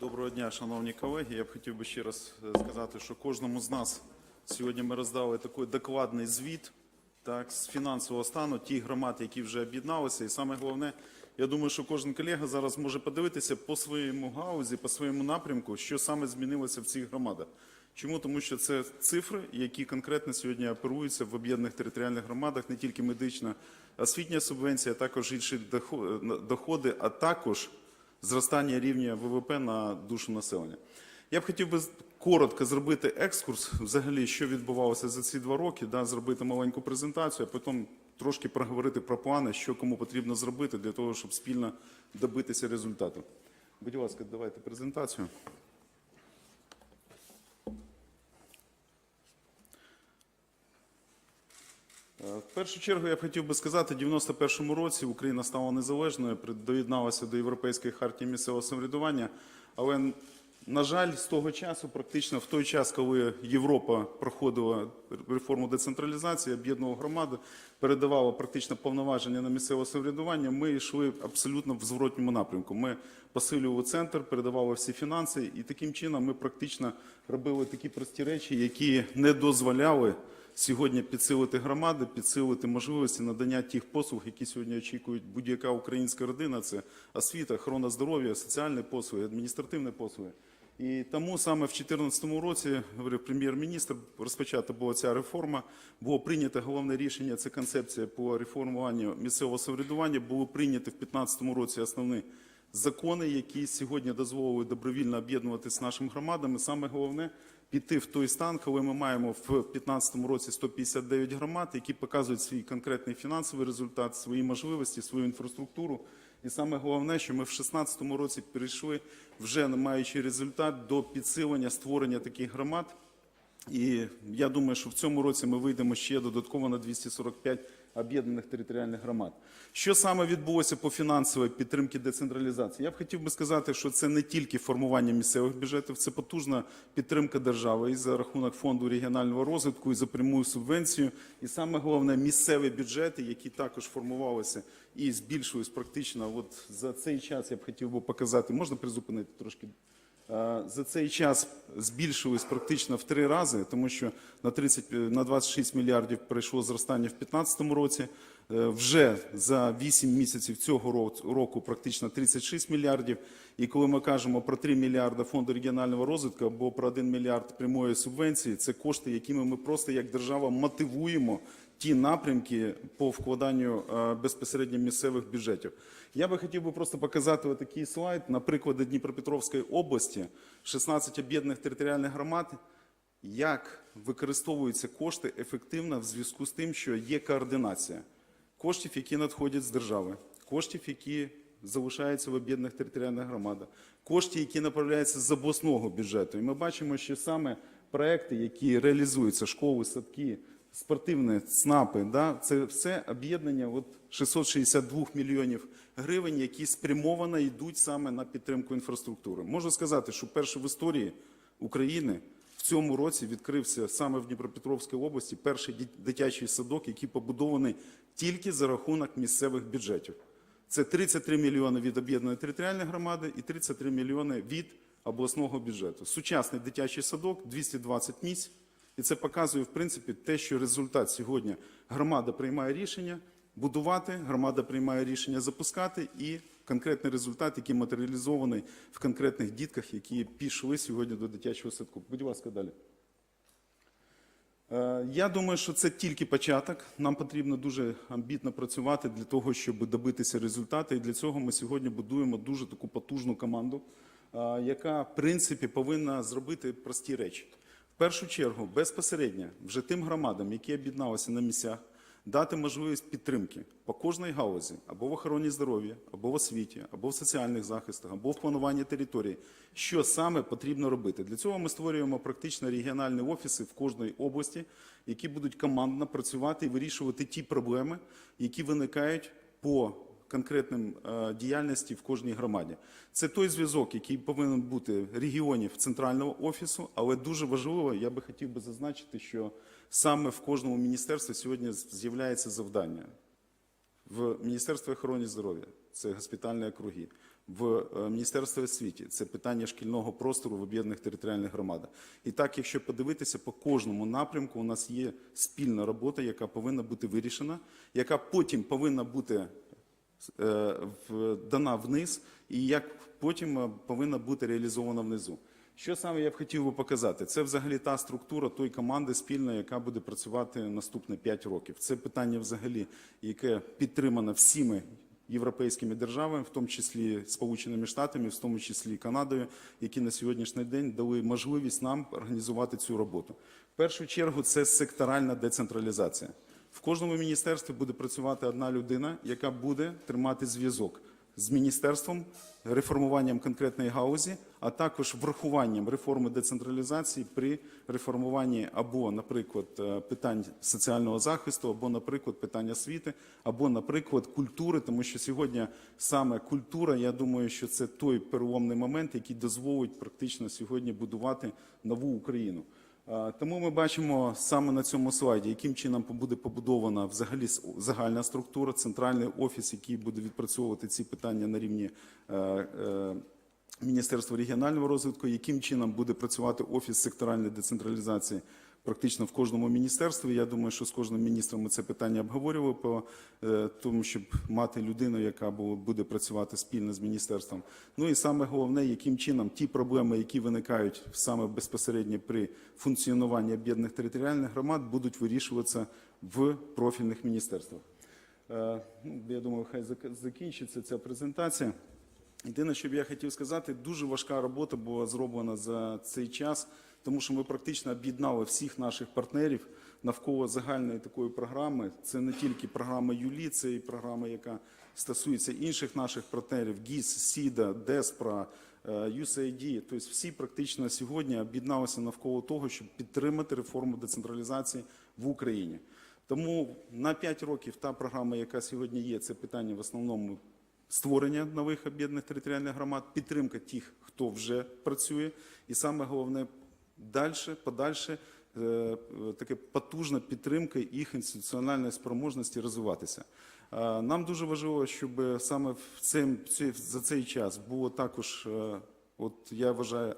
Доброго дня, шановні колеги. Я б хотів би ще раз е, сказати, що кожному з нас сьогодні ми роздали такий докладний звіт так, з фінансового стану тих громад, які вже об'єдналися. І саме головне, я думаю, що кожен колега зараз може подивитися по своєму гаузі, по своєму напрямку, що саме змінилося в цих громадах. Чому? Тому що це цифри, які конкретно сьогодні оперуються в об'єднаних територіальних громадах, не тільки медична освітня субвенція, а також інші доходи, а також зростання рівня ВВП на душу населення. Я б хотів би коротко зробити екскурс, взагалі, що відбувалося за ці два роки, да, зробити маленьку презентацію, а потім трошки проговорити про плани, що кому потрібно зробити для того, щоб спільно добитися результату. Будь ласка, давайте презентацію. В першу чергу я б хотів би сказати, в 91-му році Україна стала незалежною, доєдналася до Європейської хартії місцевого самоврядування, але, на жаль, з того часу, практично в той час, коли Європа проходила реформу децентралізації, об'єднувала громади, передавала практично повноваження на місцеве самоврядування, ми йшли абсолютно в зворотньому напрямку. Ми посилювали центр, передавали всі фінанси, і таким чином ми практично робили такі прості речі, які не дозволяли сьогодні підсилити громади, підсилити можливості надання тих послуг, які сьогодні очікують будь-яка українська родина. Це освіта, охорона здоров'я, соціальні послуги, адміністративні послуги. І тому саме в 2014 році, говорив прем'єр-міністр, розпочата була ця реформа, було прийнято головне рішення, це концепція по реформуванню місцевого самоврядування, було прийнято в 2015 році основні закони, які сьогодні дозволили добровільно об'єднуватися нашим громадам. І саме головне піти в той стан, коли ми маємо в 2015 році 159 громад, які показують свій конкретний фінансовий результат, свої можливості, свою інфраструктуру. І саме головне, що ми в 2016 році перейшли, вже не маючи результат, до підсилення створення таких громад. І я думаю, що в цьому році ми вийдемо ще додатково на 245 об'єднаних територіальних громад. Що саме відбулося по фінансовій підтримці децентралізації? Я б хотів би сказати, що це не тільки формування місцевих бюджетів, це потужна підтримка держави і за рахунок фонду регіонального розвитку, і за прямою субвенцію. І саме головне місцеві бюджети, які також формувалися і збільшують практично. От за цей час я б хотів би показати. Можна призупинити трошки? Е, За цей час збільшились практично в три рази, тому що на 30, е, на 26 мільярдів прийшло зростання в 2015 році. Е, Вже за 8 місяців цього року практично 36 мільярдів. І коли ми кажемо про 3 мільярди фонду регіонального розвитку або про 1 мільярд прямої субвенції, це кошти, якими ми просто як держава мотивуємо ті напрямки по вкладанню е, безпосередньо місцевих бюджетів. Я би хотів би просто показати отакий слайд на прикладі Дніпропетровської області, 16 об'єднаних територіальних громад, як використовуються кошти ефективно в зв'язку з тим, що є координація коштів, які надходять з держави, коштів, які залишаються в об'єднаних територіальних громадах, коштів, які направляються з обласного бюджету. І ми бачимо, що саме проекти, які реалізуються, школи, садки, спортивні ЦНАПи, да, це все об'єднання от 662 мільйонів гривень, які спрямовано йдуть саме на підтримку інфраструктури. Можу сказати, що перший в історії України цьому році відкрився саме в Дніпропетровській області перший дитячий садок, який побудований тільки за рахунок місцевих бюджетів. Це 33 мільйони від об'єднаної територіальної громади і 33 мільйони від обласного бюджету. Сучасний дитячий садок 220 місць. І це показує, в принципі, те, що результат сьогодні громада приймає рішення будувати, громада приймає рішення запускати, і конкретний результат, який матеріалізований в конкретних дітках, які пішли сьогодні до дитячого садку. Будь ласка, далі. Е, Я думаю, що це тільки початок. Нам потрібно дуже амбітно працювати для того, щоб добитися результату. І для цього ми сьогодні будуємо дуже таку потужну команду, е, яка, в принципі, повинна зробити прості речі. В першу чергу, безпосередньо вже тим громадам, які об'єдналися на місцях, дати можливість підтримки по кожній галузі або в охороні здоров'я, або в освіті, або в соціальних захистах, або в плануванні території. Що саме потрібно робити? Для цього ми створюємо практично регіональні офіси в кожній області, які будуть командно працювати і вирішувати ті проблеми, які виникають по конкретним е, діяльності в кожній громаді. Це той зв'язок, який повинен бути регіонів центрального офісу, але дуже важливо, я би хотів би зазначити, що саме в кожному міністерстві сьогодні з'являється завдання. В Міністерстві охорони здоров'я це госпітальні округи, в е, Міністерстві освіти. Це питання шкільного простору в об'єднаних територіальних громадах. І так, якщо подивитися по кожному напрямку, у нас є спільна робота, яка повинна бути вирішена, яка потім повинна бути е, дана вниз, і як потім е, повинна бути реалізована внизу. Що саме я б хотів би показати? Це взагалі та структура тої команди спільної, яка буде працювати наступні 5 років. Це питання взагалі, яке підтримано всіми європейськими державами, в тому числі Сполученими Штатами, в тому числі Канадою, які на сьогоднішній день дали можливість нам організувати цю роботу. В першу чергу це секторальна децентралізація. В кожному міністерстві буде працювати одна людина, яка буде тримати зв'язок з міністерством, реформуванням конкретної гаузі, а також врахуванням реформи децентралізації при реформуванні або, наприклад, е, питань соціального захисту, або, наприклад, питань освіти, або, наприклад, культури, тому що сьогодні саме культура, я думаю, що це той переломний момент, який дозволить практично сьогодні будувати нову Україну. Е, Тому ми бачимо саме на цьому слайді, яким чином буде побудована взагалі загальна структура, центральний офіс, який буде відпрацьовувати ці питання на рівні е, е, Міністерства регіонального розвитку, яким чином буде працювати офіс секторальної децентралізації практично в кожному міністерстві. Я думаю, що з кожним міністром ми це питання обговорювали по е, тому, щоб мати людину, яка буде працювати спільно з міністерством. Ну і саме головне, яким чином ті проблеми, які виникають саме безпосередньо при функціонуванні об'єднаних територіальних громад, будуть вирішуватися в профільних міністерствах. Е, ну, Я думаю, хай закінчиться ця презентація. Єдине, що б я хотів сказати, дуже важка робота була зроблена за цей час, тому що ми практично об'єднали всіх наших партнерів навколо загальної такої програми. Це не тільки програма ЮЛІ, це і програма, яка стосується інших наших партнерів: ГІС, СІДА, ДЕСПРА, е, USAID. Тобто всі практично сьогодні об'єдналися навколо того, щоб підтримати реформу децентралізації в Україні. Тому на 5 років та програма, яка сьогодні є, це питання в основному створення нових об'єднаних територіальних громад, підтримка тих, хто вже працює, і саме головне далі, подальше е, таке потужна підтримка їх інституціональної спроможності розвиватися. Е, Нам дуже важливо, щоб саме в цей- за цей час було також, е, от я вважаю,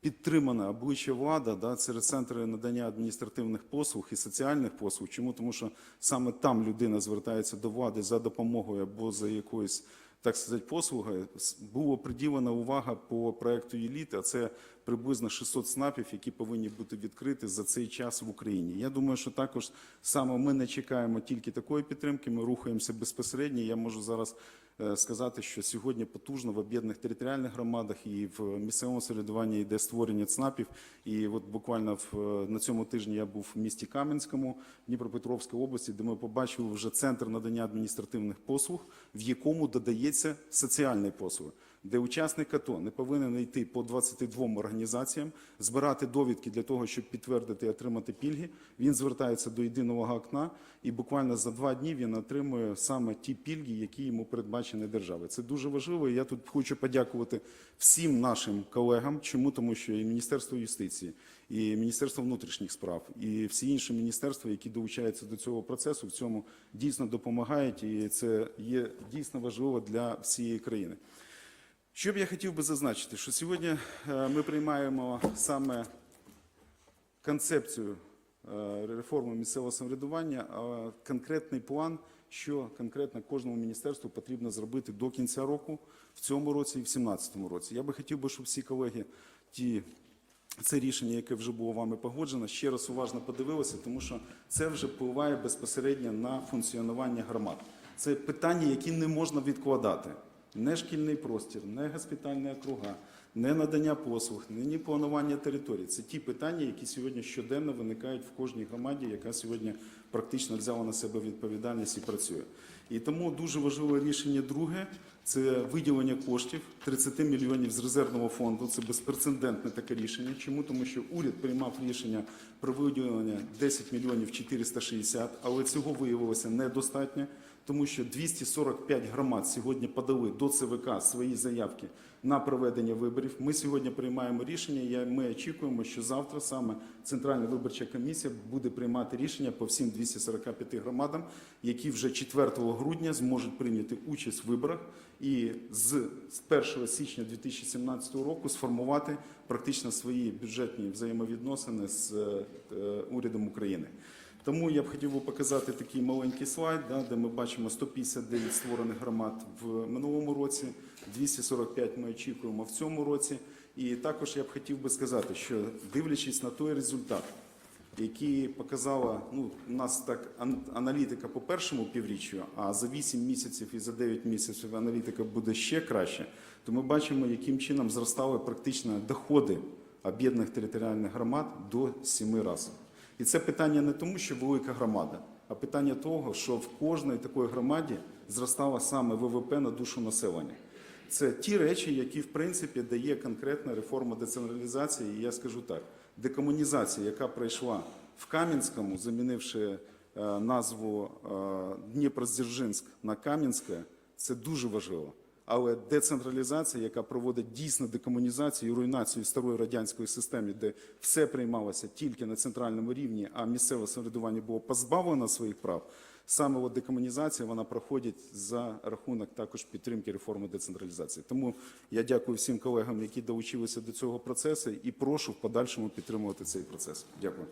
підтримана обличчя влада да, серед центрів надання адміністративних послуг і соціальних послуг. Чому? Тому що саме там людина звертається до влади за допомогою або за якоюсь, так сказати, послугою. Було приділена увага по проекту «Еліт», це приблизно 600 СНАПів, які повинні бути відкриті за цей час в Україні. Я думаю, що також саме ми не чекаємо тільки такої підтримки, ми рухаємося безпосередньо. Я можу зараз е, сказати, що сьогодні потужно в об'єднаних територіальних громадах і в місцевому середуванні йде створення ЦНАПів. І от буквально в, е, на цьому тижні я був в місті Кам'янському, Дніпропетровській області, де ми побачили вже центр надання адміністративних послуг, в якому додається соціальні послуги. Де учасник АТО не повинен йти по 22 організаціям, збирати довідки для того, щоб підтвердити і отримати пільги. Він звертається до єдиного окна, і буквально за два дні він отримує саме ті пільги, які йому передбачені державою. Це дуже важливо. і Я тут хочу подякувати всім нашим колегам. Чому тому, що і Міністерство юстиції, і Міністерство внутрішніх справ, і всі інші міністерства, які долучаються до цього процесу, в цьому дійсно допомагають, і це є дійсно важливо для всієї країни. Що б я хотів би зазначити, що сьогодні е, ми приймаємо саме концепцію е, реформи місцевого самоврядування, а конкретний план, що конкретно кожному міністерству потрібно зробити до кінця року, в цьому році і в 2017 році. Я би хотів би, щоб всі колеги ті. Це рішення, яке вже було вами погоджено, ще раз уважно подивилися, тому що це вже впливає безпосередньо на функціонування громад. Це питання, які не можна відкладати. Не шкільний простір, не госпітальні округа, не надання послуг, не планування територій. Це ті питання, які сьогодні щоденно виникають в кожній громаді, яка сьогодні практично взяла на себе відповідальність і працює. І тому дуже важливе рішення друге це виділення коштів 30 мільйонів з резервного фонду. Це безпрецедентне таке рішення. Чому? Тому що уряд приймав рішення про виділення 10 мільйонів 460, але цього виявилося недостатньо. тому що 245 громад сьогодні подали до ЦВК свої заявки на проведення виборів. Ми сьогодні приймаємо рішення. Ми очікуємо, що завтра саме Центральна виборча комісія буде приймати рішення по всім 245 громадам, які вже 4 грудня зможуть прийняти участь в виборах і з 1 січня 2017 року сформувати практично свої бюджетні взаємовідносини з е, урядом України. Тому я б хотів би показати такий маленький слайд, да, де ми бачимо 159 створених громад в минулому році, 245 ми очікуємо в цьому році. І також я б хотів би сказати, що дивлячись на той результат, який показала ну, у нас так аналітика по першому півріччю, а за 8 місяців і за 9 місяців аналітика буде ще краще, то ми бачимо, яким чином зростали практично доходи об'єднаних територіальних громад до 7 разів. І це питання не тому, що велика громада, а питання того, що в кожній такої громаді зростало саме ВВП на душу населення. Це ті речі, які в принципі дає конкретна реформа децентралізації. І я скажу так: декомунізація, яка пройшла в Кам'янському, замінивши е, назву е, Дніпродзержинськ на Кам'янське, це дуже важливо. Але децентралізація, яка проводить дійсно декомунізацію і руйнацію старої радянської системи, де все приймалося тільки на центральному рівні, а місцеве самоврядування було позбавлено своїх прав. Саме от декомунізація вона проходить за рахунок також підтримки реформи децентралізації. Тому я дякую всім колегам, які долучилися до цього процесу, і прошу в подальшому підтримувати цей процес. Дякую.